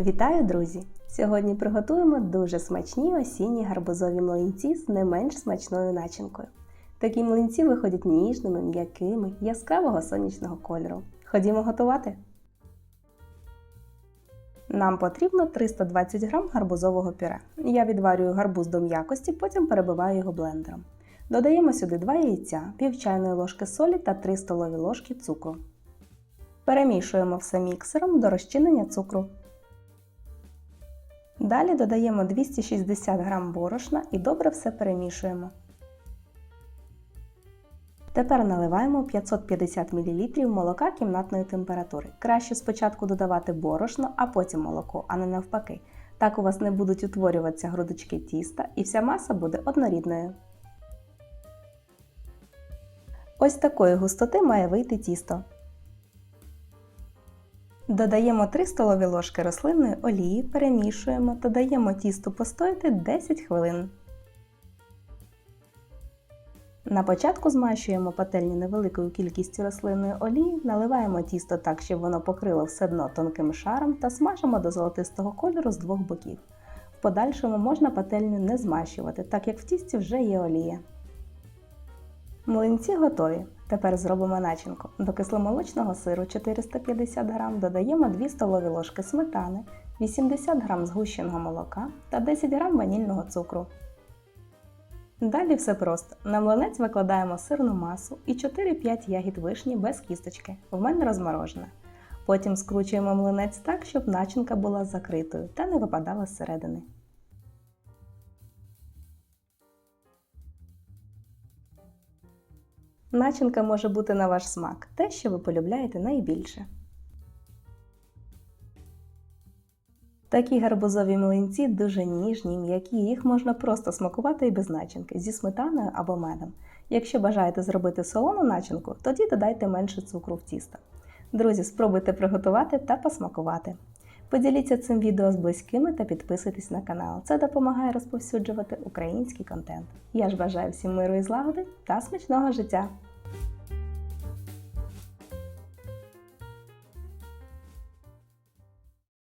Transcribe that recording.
Вітаю, друзі! Сьогодні приготуємо дуже смачні осінні гарбузові млинці з не менш смачною начинкою. Такі млинці виходять ніжними, м'якими, яскравого сонячного кольору. Ходімо готувати. Нам потрібно 320 г гарбузового пюре. Я відварюю гарбуз до м'якості, потім перебиваю його блендером. Додаємо сюди 2 яйця, пів чайної ложки солі та 3 столові ложки цукру. Перемішуємо все міксером до розчинення цукру. Далі додаємо 260 г борошна і добре все перемішуємо. Тепер наливаємо 550 мл молока кімнатної температури. Краще спочатку додавати борошно, а потім молоко, а не навпаки. Так у вас не будуть утворюватися грудочки тіста і вся маса буде однорідною. Ось такої густоти має вийти тісто. Додаємо 3 столові ложки рослинної олії, перемішуємо, додаємо тісто постояти 10 хвилин. На початку змащуємо пательню невеликою кількістю рослинної олії, наливаємо тісто так, щоб воно покрило все дно тонким шаром та смажимо до золотистого кольору з двох боків. В подальшому можна пательню не змащувати, так як в тісті вже є олія. Млинці готові. Тепер зробимо начинку. До кисломолочного сиру 450 г додаємо 2 столові ложки сметани, 80 г згущеного молока та 10 г ванільного цукру. Далі все просто. На млинець викладаємо сирну масу і 4-5 ягід вишні без кісточки. В мене розморожена. Потім скручуємо млинець так, щоб начинка була закритою та не випадала зсередини. Начинка може бути на ваш смак, те, що ви полюбляєте найбільше. Такі гарбузові млинці дуже ніжні, м'які, їх можна просто смакувати і без начинки зі сметаною або медом. Якщо бажаєте зробити солону начинку, тоді додайте менше цукру в тісто. Друзі, спробуйте приготувати та посмакувати. Поділіться цим відео з близькими та підписуйтесь на канал. Це допомагає розповсюджувати український контент. Я ж бажаю всім миру і злагоди та смачного життя!